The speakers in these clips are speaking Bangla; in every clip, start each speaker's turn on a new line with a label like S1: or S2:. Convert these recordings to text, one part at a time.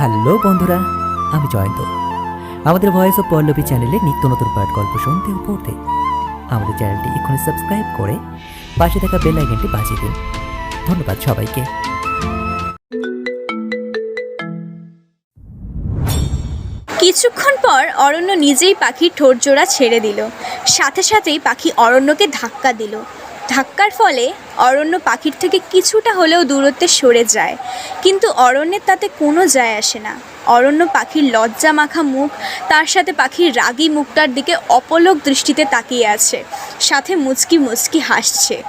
S1: হ্যালো বন্ধুরা, আমি জয়ন্ত। আমাদের ভয়েস অফ পল্লবী চ্যানেলে নিত্য নতুন পাঠ গল্প শুনতে ও পড়তে আমাদের চ্যানেলটি এক্ষুনি সাবস্ক্রাইব করে পাশে থাকা বেল আইকনটি বাজিয়ে দিন। ধন্যবাদ সবাইকে।
S2: কিছুক্ষণ পর অরণ্য নিজেই পাখির ঠোঁট জোড়া ছেড়ে দিল। সাথে সাথেই পাখি অরণ্যকে ধাক্কা দিল। ধাক্কার ফলে অরণ্য পাখির থেকে কিছুটা হলেও দূরত্বে সরে যায়। কিন্তু অরণ্যের তাতে কোনো যায় আসে না। অরণ্য পাখির লজ্জা মাখা মুখ, তার সাথে পাখির রাগী মুখটার দিকে অপলক দৃষ্টিতে তাকিয়ে আছে। সাথে মুচকি মুচকি হাসছে।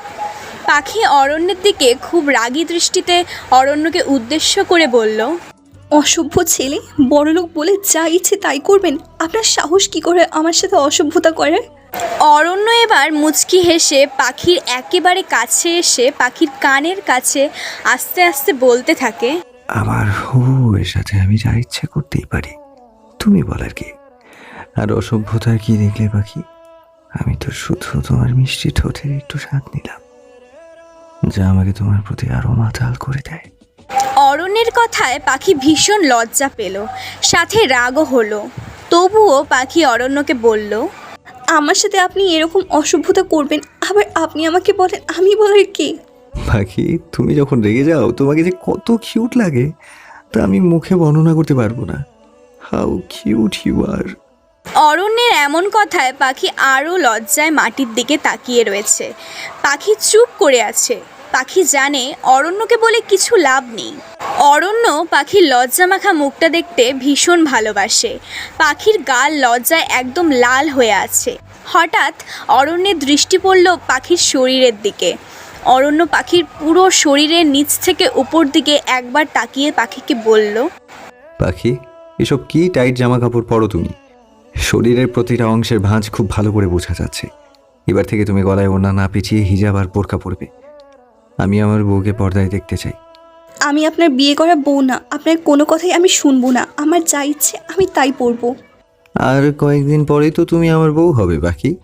S2: পাখি অরণ্যের দিকে খুব রাগী দৃষ্টিতে অরণ্যকে উদ্দেশ্য করে বলল,
S3: অসভ্য ছেলে, বড়লোক বলে যা ইচ্ছে তাই করবেন। আপনার সাহস কি করে আমার সাথে অসভ্যতা করে?
S2: অরণ্য এবার মুচকি হেসে পাখির একেবারে কাছে এসে পাখির কানের কাছে আস্তে আস্তে বলতে থাকে
S4: আমার এর সাথে আমি যা ইচ্ছে করতেই পারি। তুমি বলার কি? আর অসভ্যতার কি দেখলে পাখি? আমি তো শুধু তোমার মিষ্টি ঠোঁটের একটু স্বাদ নিলাম যা আমাকে তোমার প্রতি আরও মাতাল করে দেয়।
S2: অরণ্যের কথায় পাখি ভীষণ লজ্জা পেল সাথে রাগও হলো। তবুও পাখি অরণ্যকে বলল
S3: আমার সাথে আপনি এরকম অসভ্যতা করবেন আবার আপনি আমাকে বলেন আমি বলার কে?
S4: পাখি তুমি যখন রেগে যাও তোমাকে যে কত কিউট লাগে তা আমি মুখে বর্ণনা করতে পারব না। হাউ কিউট ইউ আর
S2: অরণ্যের এমন কথায় পাখি আরও লজ্জায় মাটির দিকে তাকিয়ে রয়েছে। পাখি চুপ করে আছে। পাখি জানে অরণ্যকে বলে কিছু লাভ নেই। অরণ্য পাখির লজ্জা মাখা মুখটা দেখতে ভীষণ ভালোবাসে। পাখির গাল লজ্জায় একদম লাল হয়ে আছে। হঠাৎ অরণ্যের দৃষ্টি পড়ল পাখির শরীরের দিকে। অরণ্য পাখির পুরো শরীরের নিচ থেকে উপর দিকে একবার তাকিয়ে পাখিকে বলল,
S4: পাখি, এসব কি টাইট জামা কাপড় পরো তুমি? শরীরের প্রতিটা অংশের ভাঁজ খুব ভালো করে বোঝা যাচ্ছে। এবার থেকে তুমি গলায় ওড়না না পেঁচিয়ে হিজাব আর বোরকা পরবে। আমি আমার বউকে পর্দায় দেখতে চাই।
S3: আমি আপনার বিয়ে করা বউ না। আপনার কোনো কথাই আমি শুনব না। আমার যা ইচ্ছে আমি তাই পরবো
S4: আর কয়েকদিন পরেই তো তুমি আমার বউ হবে পাখি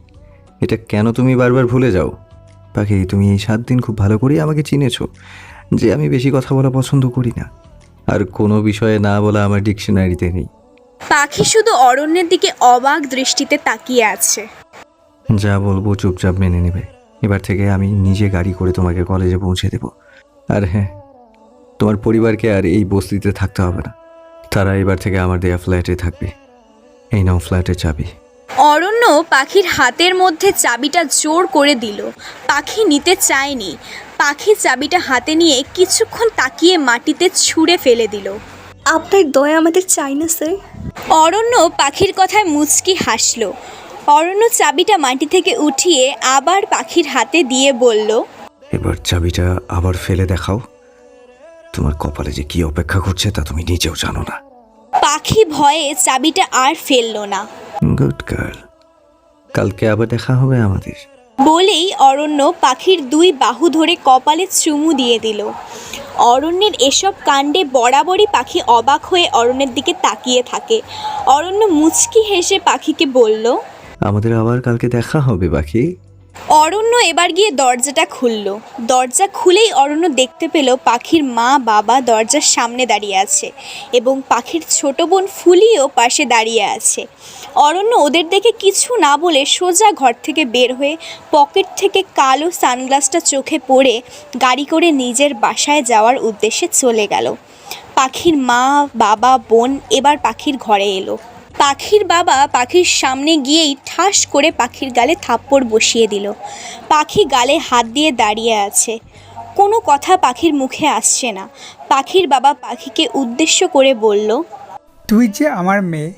S4: এটা কেন তুমি বারবার ভুলে যাও? পাখি তুমি এই সাত দিন খুব ভালো করেই আমাকে চিনেছো যে আমি বেশি কথা বলা পছন্দ করি না। আর কোনো বিষয়ে না বলা আমার ডিকশনারিতে নেই।
S2: পাখি শুধু অরণ্যের দিকে অবাক দৃষ্টিতে তাকিয়ে আছে।
S4: যা বলব চুপচাপ মেনে নেবে। এবার থেকে আমি নিজে গাড়ি করে তোমাকে কলেজে পৌঁছে দেব। আর হ্যাঁ তোমার পরিবারকে আর এই বস্তিতে থাকতে হবে না। তারা এবার থেকে আমার দেয়া ফ্ল্যাটে থাকবে। এই নাও ফ্ল্যাটের চাবি।
S2: অরণ্য পাখির হাতের মধ্যে চাবিটা জোর করে দিল। পাখি নিতে চায়নি। পাখি চাবিটা হাতে নিয়ে কিছুক্ষণ তাকিয়ে মাটিতে ছুঁড়ে ফেলে দিল।
S3: আপনার দয়া আমাদের চাই না স্যার।
S2: অরণ্য পাখির কথায় মুচকি হাসল। অরণ্য চাবিটা মাটি থেকে উঠিয়ে আবার পাখির হাতে দিয়ে বলল
S4: এবার চাবিটা আবার ফেলে দেখাও। তোমার কপালে যে কি অপেক্ষা করছে তা তুমি নিজেও জানো না।
S2: পাখি ভয়ে চাবিটা আর ফেলল না।
S4: গুড গার্ল কালকে আবার দেখা হবে আমাদের।
S2: বলেই অরণ্য পাখির দুই বাহু ধরে কপালে চুমু দিয়ে দিল। অরণ্যের এসব কাণ্ডে বরাবরই পাখি অবাক হয়ে অরণ্যের দিকে তাকিয়ে থাকে। অরণ্য মুচকি হেসে পাখিকে বলল
S4: আমাদের আবার কালকে দেখা হবে পাখি।
S2: অরণ্য এবার গিয়ে দরজাটা খুলল। দরজা খুলেই অরণ্য দেখতে পেল পাখির মা বাবা দরজার সামনে দাঁড়িয়ে আছে এবং পাখির ছোট বোন ফুলিও পাশে দাঁড়িয়ে আছে। অরণ্য ওদের দেখে কিছু না বলে সোজা ঘর থেকে বের হয়ে পকেট থেকে কালো সানগ্লাসটা চোখে পড়ে গাড়ি করে নিজের বাসায় যাওয়ার উদ্দেশ্যে চলে গেল। পাখির মা, বাবা, বোন এবার পাখির ঘরে এলো। পাখির বাবা পাখির সামনে গিয়েই ঠাস করে পাখির গালে থাপ্পড় বসিয়ে দিল। পাখি গালে হাত দিয়ে দাঁড়িয়ে আছে। কোনো কথা পাখির মুখে আসছে না। পাখির বাবা পাখিকে উদ্দেশ্য করে বলল,
S5: তুই যে আমার মেয়ে,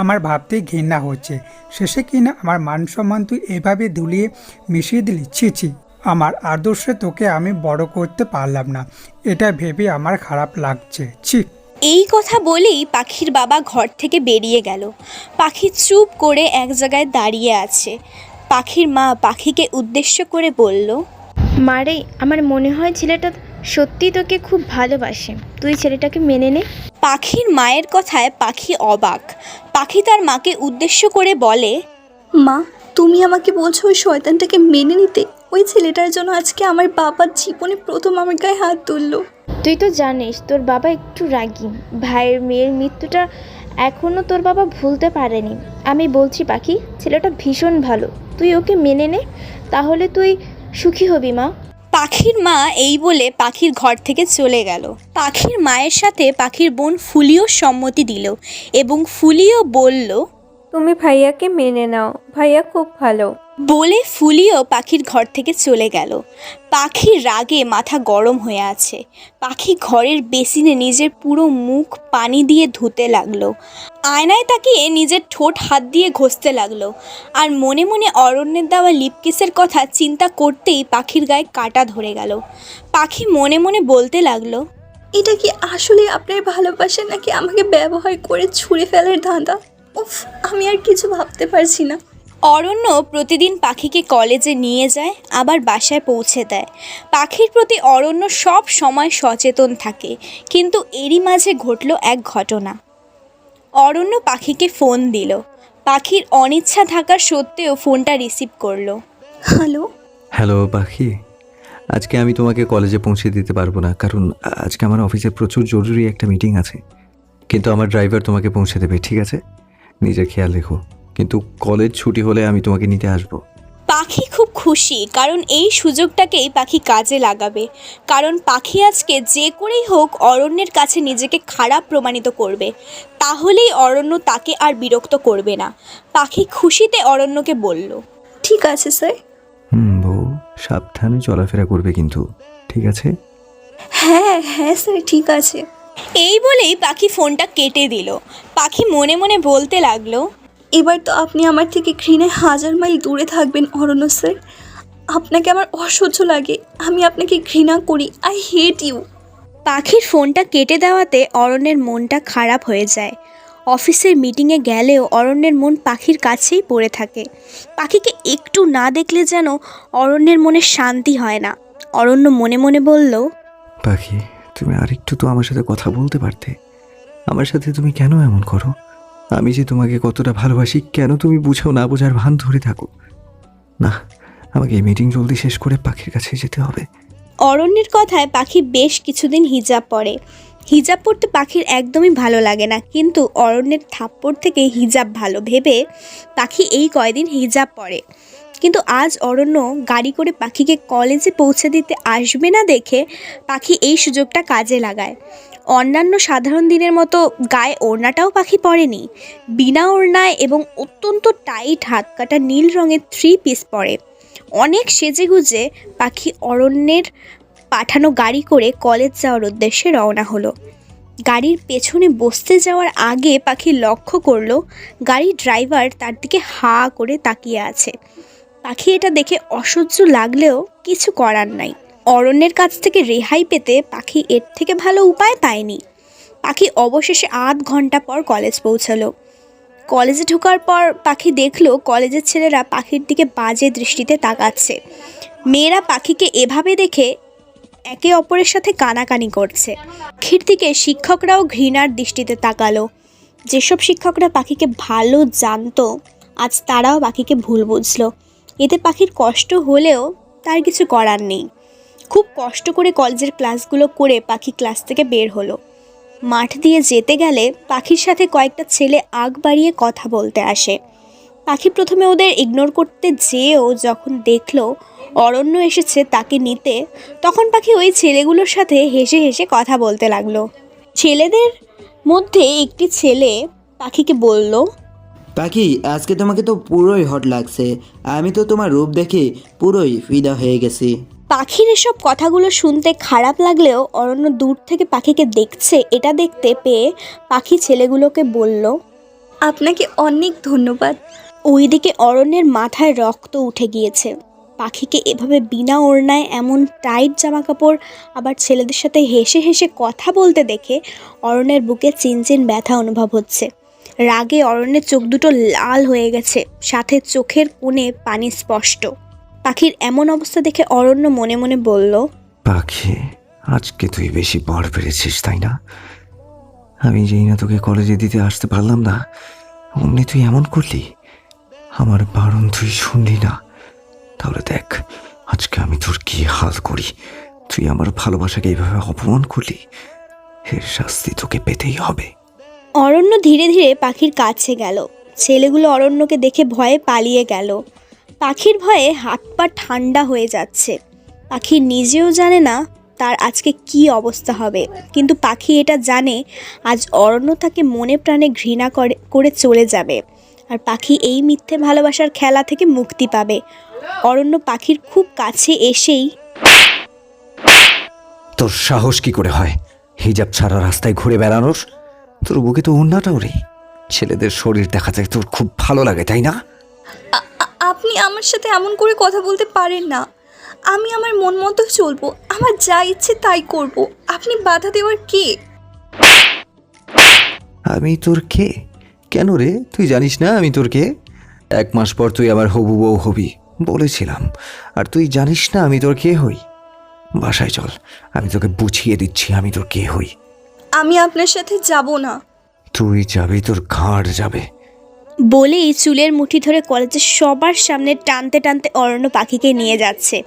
S5: আমার ভাবতেই ঘৃণা হচ্ছে। শেষে কিনা আমার মান সম্মান তুই এভাবে ধুলিয়ে মিশিয়ে দিলি? ছি ছি, আমার আদর্শে তোকে আমি বড় করতে পারলাম না। এটা ভেবে আমার খারাপ লাগছে। ছি
S2: এই কথা বলেই পাখির বাবা ঘর থেকে বেরিয়ে গেল। পাখি চুপ করে এক জায়গায় দাঁড়িয়ে আছে। পাখির মা পাখিকে উদ্দেশ্য করে বলল
S6: মারে আমার মনে হয় ছেলেটা সত্যি তোকে খুব ভালোবাসে। তুই ছেলেটাকে মেনে নে।
S2: পাখির মায়ের কথায় পাখি অবাক। পাখি তার মাকে উদ্দেশ্য করে বলে
S3: মা তুমি আমাকে বলছো ওই শয়তানটাকে মেনে নিতে? ওই ছেলেটার জন্য আজকে আমার বাবার জীবনে প্রথম আমার গায়ে হাত তুললো।
S6: তুই তো জানিস, তোর বাবা একটু রাগী। ভাইয়ের মেয়ের মৃত্যুটা এখনও তোর বাবা ভুলতে পারেনি। আমি বলছি, পাখি, ছেলেটা ভীষণ ভালো। তুই ওকে মেনে নে, তাহলে তুই সুখী হবি, মা।
S2: পাখির মা এই বলে পাখির ঘর থেকে চলে গেল। পাখির মায়ের সাথে পাখির বোন ফুলিও সম্মতি দিল এবং ফুলিও বলল
S7: তুমি ভাইয়াকে মেনে নাও। ভাইয়া খুব ভালো।
S2: বলে ফুলিও পাখির ঘর থেকে চলে গেল। পাখির রাগে মাথা গরম হয়ে আছে। পাখি ঘরের বেসিনে নিজের পুরো মুখ পানি দিয়ে ধুতে লাগল। আয়নায় তাকিয়ে নিজের ঠোঁট হাত দিয়ে ঘষতে লাগল। আর মনে মনে অরণ্যের দেওয়া লিপকিসের কথা চিন্তা করতেই পাখির গায়ে কাটা ধরে গেল। পাখি মনে মনে বলতে লাগল
S3: এটা কি আসলে আপনার ভালোবাসা নাকি আমাকে ব্যবহার করে ছুঁড়ে ফেলার ধাঁধা উফ আমি আর কিছু ভাবতে পারছি না।
S2: অরণ্য প্রতিদিন পাখিকে কলেজে নিয়ে যায় আবার বাসায় পৌঁছে দেয়। পাখির প্রতি অরণ্য সব সময় সচেতন থাকে কিন্তু এরই মাঝে ঘটল এক ঘটনা। অরণ্য পাখিকে ফোন দিল। পাখির অনিচ্ছা থাকার সত্ত্বেও ফোনটা রিসিভ করল।
S3: হ্যালো?
S4: হ্যালো পাখি। আজকে আমি তোমাকে কলেজে পৌঁছে দিতে পারব না কারণ আজকে আমার অফিসে প্রচুর জরুরি একটা মিটিং আছে। কিন্তু আমার ড্রাইভার তোমাকে পৌঁছে দেবে ঠিক আছে? নিজের খেয়াল রেখো। কিন্তু কলেজ ছুটি হলে আমি তোমাকে নিতে আসব।
S2: পাখি খুব খুশি কারণ এই সুযোগটাকেই পাখি কাজে লাগাবে। কারণ পাখি আজকে যে করেই হোক অরণ্যের কাছে নিজেকে খারাপ প্রমাণিত করবে। তাহলেই অরণ্য তাকে আর বিরক্ত করবে না। পাখি খুশিতে অরণ্যকে বলল
S3: ঠিক আছে স্যার।
S4: হুম বউ সাবধানে চলাফেরা করবে কিন্তু ঠিক আছে?
S3: হ্যাঁ হ্যাঁ স্যার ঠিক আছে।
S2: এই বলেই পাখি ফোনটা কেটে দিল। পাখি মনে মনে বলতে লাগল
S3: এবার তো আপনি আমার থেকে ঘৃণে হাজার মাইল দূরে থাকবেন অরণ্য স্যার। আপনাকে আমার অসহ্য লাগে আমি আপনাকে ঘৃণা করি আই হেট ইউ
S2: পাখির ফোনটা কেটে দেওয়াতে অরণ্যের মনটা খারাপ হয়ে যায়। অফিসের মিটিংয়ে গেলেও অরণ্যের মন পাখির কাছেই পড়ে থাকে। পাখিকে একটু না দেখলে যেন অরণ্যের মনে শান্তি হয় না। অরণ্য মনে মনে বলল
S4: পাখি তুমি আরেকটু তো আমার সাথে কথা বলতে পারতে। আমার সাথে তুমি কেন এমন করো? আমি যে তোমাকে কতটা ভালোবাসি, কেন তুমি বুঝাও না বোঝার ভান ধরে থাকো? না, আমাকে এই মিটিং জলদি শেষ করে পাখির কাছে যেতে হবে।
S2: অরণ্যের কথায় পাখি বেশ কিছুদিন হিজাব পরে। হিজাব পরতে পাখির একদমই ভালো লাগে না, কিন্তু অরণ্যের থাপ্পড় থেকে হিজাব ভালো ভেবে পাখি এই কয়দিন হিজাব পরে। কিন্তু আজ অরণ্য গাড়ি করে পাখিকে কলেজে পৌঁছে দিতে আসবে না দেখে পাখি এই সুযোগটা কাজে লাগায়। অন্যান্য সাধারণ দিনের মতো গায়ে ওড়নাটাও পাখি পরেনি। বিনা ওড়নায় এবং অত্যন্ত টাইট হাত কাটা নীল রঙের থ্রি পিস পরে। অনেক সেজেগুজে পাখি অরণ্যের পাঠানো গাড়ি করে কলেজ যাওয়ার উদ্দেশ্যে রওনা হলো। গাড়ির পেছনে বসতে যাওয়ার আগে পাখি লক্ষ্য করল, গাড়ির ড্রাইভার তার দিকে হা করে তাকিয়ে আছে। পাখি এটা দেখে অসহ্য লাগলেও কিছু করার নাই। অরণ্যের কাছ থেকে রেহাই পেতে পাখি এর থেকে ভালো উপায় পায়নি। পাখি অবশেষে আধ ঘণ্টা পর কলেজ পৌঁছালো। কলেজে ঢোকার পর পাখি দেখল কলেজের ছেলেরা পাখির দিকে বাজে দৃষ্টিতে তাকাচ্ছে। মেয়েরা পাখিকে এভাবে দেখে একে অপরের সাথে কানাকানি করছে। পাখির দিকে শিক্ষকরাও ঘৃণার দৃষ্টিতে তাকালো। যেসব শিক্ষকরা পাখিকে ভালো জানতো, আজ তারাও পাখিকে ভুল বুঝলো। এতে পাখির কষ্ট হলেও তার কিছু করার নেই। খুব কষ্ট করে কলেজের ক্লাসগুলো করে পাখি ক্লাস থেকে বের হলো। মাঠ দিয়ে যেতে গেলে পাখির সাথে কয়েকটা ছেলে আগ বাড়িয়ে কথা বলতে আসে। পাখি প্রথমে ওদের ইগনোর করতে যেয়েও যখন দেখল অরণ্য এসেছে তাকে নিতে, তখন পাখি ওই ছেলেগুলোর সাথে হেসে হেসে কথা বলতে লাগল। ছেলেদের মধ্যে একটি ছেলে পাখিকে বলল
S8: পাখি আজকে তোমাকে তো পুরোই হট লাগছে। আমি তো তোমার রূপ দেখে পুরোই ফিদা হয়ে গেছি।
S2: পাখির এসব কথাগুলো শুনতে খারাপ লাগলেও অরণ্য দূর থেকে পাখিকে দেখছে এটা দেখতে পেয়ে পাখি ছেলেগুলোকে বলল
S3: আপনাকে অনেক ধন্যবাদ।
S2: ওইদিকে অরণ্যের মাথায় রক্ত উঠে গিয়েছে। পাখিকে এভাবে বিনা ওড়নায় এমন টাইট জামা কাপড় আবার ছেলেদের সাথে হেসে হেসে কথা বলতে দেখে অরণ্যের বুকে চিনচিন ব্যথা অনুভব হচ্ছে। রাগে অরণ্যের চোখ দুটো লাল হয়ে গেছে, সাথে চোখের কোণে পানি স্পষ্ট। পাখির এমন অবস্থা দেখে অরণ্য মনে মনে বলল,
S4: পাখি, আজকে তুই বেশি বড় পেরেছিস, তাই না? আমি যেই না তোকে কলেজে দিতে আসতে পারলাম না, অমনি তুই এমন করলি। আমার বারণ তুই শুনলি না। তাহলে দেখ, আজকে আমি তোর কি হাল করি? তুই আমার ভালোবাসাকে এইভাবে অপমান করলি? এর শাস্তি তোকে পেতেই হবে।
S2: অরণ্য ধীরে ধীরে পাখির কাছে গেল। ছেলেগুলো অরণ্যকে দেখে ভয়ে পালিয়ে গেল। পাখির ভয়ে হাত পা ঠান্ডা হয়ে যাচ্ছে। পাখি নিজেও জানে না তার আজকে কি অবস্থা হবে। কিন্তু পাখি এটা জানে, আজ অরণ্য তাকে মনে প্রাণে ঘৃণা করে করে চলে যাবে। আর পাখি এই মিথ্যে ভালোবাসার খেলা থেকে মুক্তি পাবে। অরণ্য পাখির খুব কাছে এসেই
S4: তোর সাহস কি করে হয়? হিজাব ছাড়া রাস্তায় ঘুরে বেড়ানোর? তোর বুকে তো উন্নাটাও রে ছেলেদের শরীর দেখা যায় তোর খুব ভালো লাগে তাই না?
S3: আপনি আমার সাথে এমন করে কথা বলতে পারেন না। আমি আমার মন মতো চলবো আমার যা ইচ্ছে তাই করব। আপনি বাধা দেওয়ার কে?
S4: আমি তোর কে? কেন রে? তুই জানিস না আমি তোর কে? এক মাস পর তুই আমার হবু বউ হবি বলেছিলাম। আর তুই জানিস না আমি তোর কে হই? বাসায় চল আমি তোকে বুঝিয়ে দিচ্ছি আমি তোর কে হই।
S3: আমি আপনার সাথে যাব না।
S4: তুই যাবি তোর ঘাড় যাবে।
S2: বলেই চুলের মুঠি ধরে কলেজের সবার সামনে টানতে টানতে অরণ্য পাখিকে নিয়ে যাচ্ছে।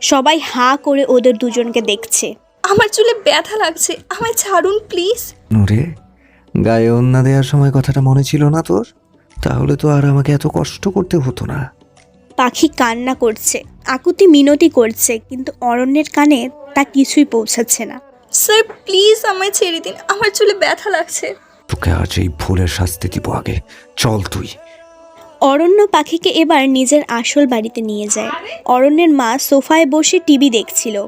S2: সবাই হাঁ করে ওদের দুজনকে দেখছে।
S3: আমার চুলে ব্যথা লাগছে আমায় ছাড়ুন প্লিজ।
S4: নুরে গায়ে অন্যা দেওয়ার সময় কথাটা মনে ছিল না তোর? তাহলে তো আর আমাকে এত কষ্ট করতে হতো না।
S2: পাখি কান্না করছে আকুতি মিনতি করছে কিন্তু অরণ্যের কানে তা কিছুই পৌঁছাচ্ছে না।
S3: স্যার প্লিজ আমায় ছেড়ে দিন। আমার চুলে ব্যথা লাগছে।
S4: তোকে আজ এই ভুলের শাস্তি দিব আগে। চল তুই।
S2: অরণ্য পাখিকে এবার নিজের আসল বাড়িতে নিয়ে যায়। অরণ্যের মা সোফায় বসে টিভি দেখছিল।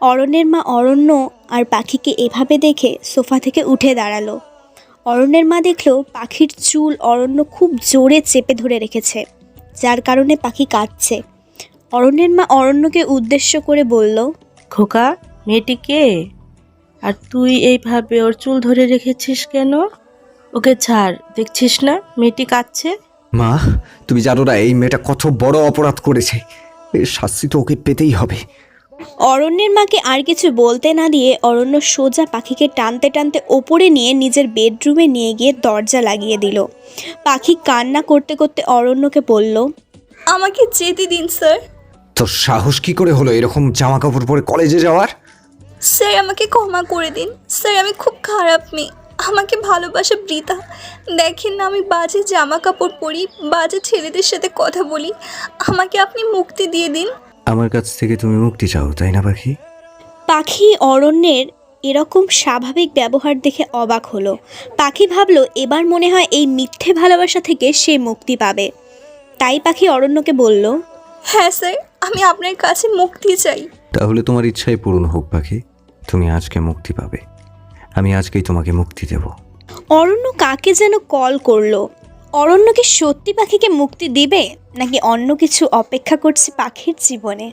S2: অরণ্যের মা অরণ্য আর পাখিকে এভাবে দেখে সোফা থেকে উঠে দাঁড়াল। অরণ্যের মা দেখল পাখির চুল অরণ্য খুব জোরে চেপে ধরে রেখেছে। যার কারণে পাখি কাঁদছে। অরণ্যের মা অরণ্যকে উদ্দেশ্য করে বলল
S9: খোকা মেয়েটি কে? আর তুই এইভাবে ওর চুল ধরে রেখেছিস কেন? ওকে ছাড় দেখছিস না? মেয়েটি কাঁদছে?
S4: মা তুমি জানো না এই মেয়েটা কত বড় অপরাধ করেছে। এর শাস্তি তো ওকে পেতেই হবে।
S2: অরণ্যের মাকে আর কিছু বলতে না দিয়ে অরণ্য সোজা পাখিকে টানতে টানতে ওপরে নিয়ে নিজের বেডরুমে নিয়ে গিয়ে দরজা লাগিয়ে দিল। পাখি কান্না করতে করতে অরণ্যকে বলল
S3: আমাকে যেতে দিন স্যার।
S4: তোর সাহস কি করে হলো এরকম জামা কাপড় পরে কলেজে যাওয়ার?
S3: স্যার আমাকে ক্ষমা করে দিন। স্যার আমি খুব খারাপ মেয়ে। আমাকে ভালোবাসা বৃথা দেখেন না আমি বাজে জামা কাপড় পরি বাজে ছেলেদের সাথে কথা বলি। আমাকে আপনি মুক্তি দিয়ে দিন।
S4: আমার কাছ থেকে তুমি মুক্তি চাও তাই না পাখি?
S2: পাখি অরণ্যের এরকম স্বাভাবিক ব্যবহার দেখে অবাক হলো। পাখি ভাবলো এবার মনে হয় এই মিথ্যে ভালোবাসা থেকে সে মুক্তি পাবে। তাই পাখি অরণ্যকে বলল
S3: হ্যাঁ স্যার আমি আপনার কাছে মুক্তি চাই।
S4: তাহলে তোমার ইচ্ছাই পূরণ হোক পাখি। তুমি আজকে মুক্তি পাবে। আমি আজকেই তোমাকে মুক্তি দেব।
S2: অরণ্য কাকে যেন কল করল? অরণ্য কি সত্যি পাখিকে মুক্তি দিবে, নাকি অন্য কিছু অপেক্ষা করছে পাখির জীবনে?